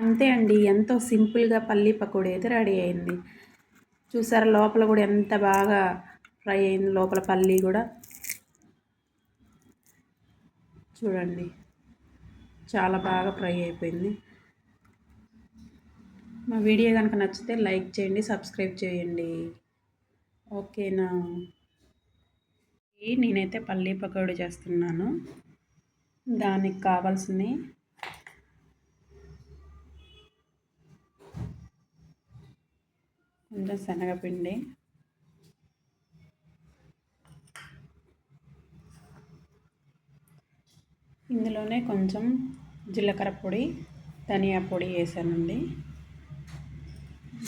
అంతే అండి. ఎంతో సింపుల్గా పల్లీ పకోడీ అయితే రెడీ అయింది. చూసారా లోపల కూడా ఎంత బాగా ఫ్రై అయింది లోపల పల్లీ కూడా. చూడండి. చాలా బాగా ఫ్రై అయిపోయింది. మా వీడియో కనుక నచ్చితే లైక్ చేయండి సబ్స్క్రైబ్ చేయండి. ఓకేనా నేనైతే పల్లీ పకోడీ చేస్తున్నాను. దానికి కావాల్సినవి కొంచెం శనగపిండి. ఇందులోనే కొంచెం జీలకర్ర పొడి ధనియా పొడి వేసానండి.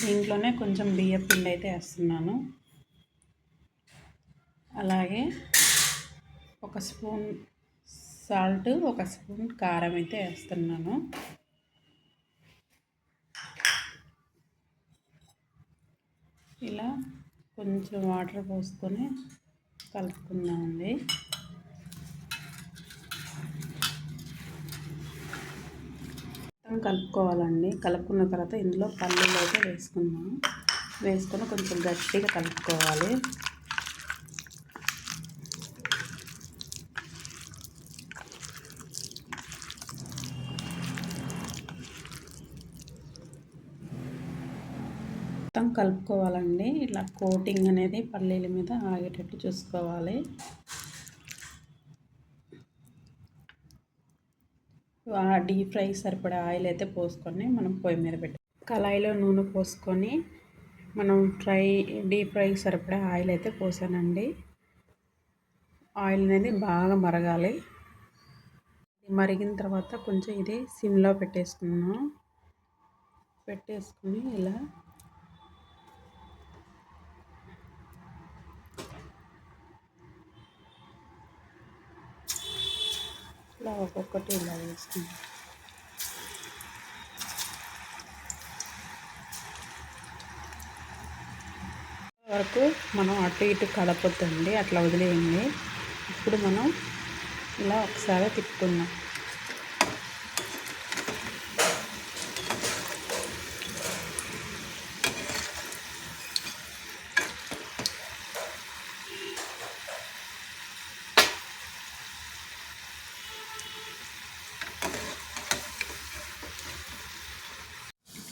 దీంట్లోనే కొంచెం బియ్య పిండి అయితే వేస్తున్నాను. అలాగే ఒక స్పూన్ సాల్ట్ ఒక స్పూన్ కారం అయితే వేస్తున్నాను. ఇలా కొంచెం వాటర్ పోసుకొని కలుపుకుందామండి. మొత్తం కలుపుకోవాలండి. కలుపుకున్న తర్వాత ఇందులో పల్లీలు అయితే వేసుకుందాం. వేసుకొని కొంచెం గట్టిగా కలుపుకోవాలి. మొత్తం కలుపుకోవాలండి. ఇలా కోటింగ్ అనేది పల్లీల మీద ఆగేటట్టు చూసుకోవాలి. డీప్ ఫ్రై సరిపడే ఆయిల్ అయితే పోసుకొని మనం పొయ్యి మీద పెట్టి కళాయిలో నూనె పోసుకొని మనం ఫ్రై డీప్ ఫ్రై సరిపడే ఆయిల్ అయితే పోసానండి. ఆయిల్ అనేది బాగా మరగాలి. మరిగిన తర్వాత కొంచెం ఇది సిమ్లో పెట్టేసుకున్నాం పెట్టేసుకుని ఇలా ఇట్లా ఒక్కొక్కటి ఇలా వేసుకుంటాం. వరకు మనం అటు ఇటు కలపొద్దండి అట్లా వదిలేయండి. ఇప్పుడు మనం ఇలా ఒకసారి తిప్పుకుందాం.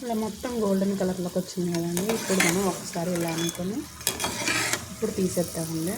ఇలా మొత్తం గోల్డెన్ కలర్లోకి వచ్చింది కదండి. ఇప్పుడు మనం ఒకసారి ఇలా అనుకొని ఇప్పుడు తీసేద్దామండి.